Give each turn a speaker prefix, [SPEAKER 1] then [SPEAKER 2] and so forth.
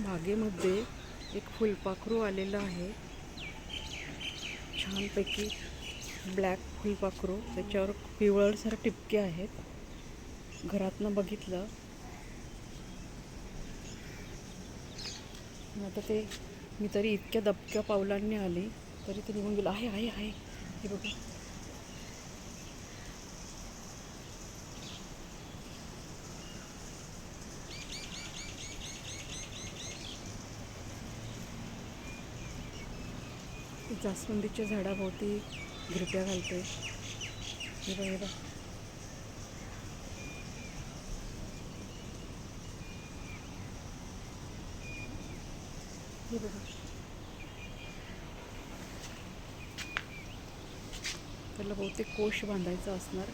[SPEAKER 1] बागेमध्ये एक फुलपाखरू आलेलं आहे. छानपैकी ब्लॅक फुलपाखरू त्याच्यावर पिवळसर टिपके आहेत. घरातनं बघितलं. आता ते मी तरी इतक्या दबक्या पावलांनी आली तरी ते निघून गेलं. आहे आहे आहे. हे बघा. जास्वंदीच्या झाडाभोवती घिरट्या घालते. हे बघ हे बघ. हे बघा. त्याला बहुतेक कोश बांधायचा असणार.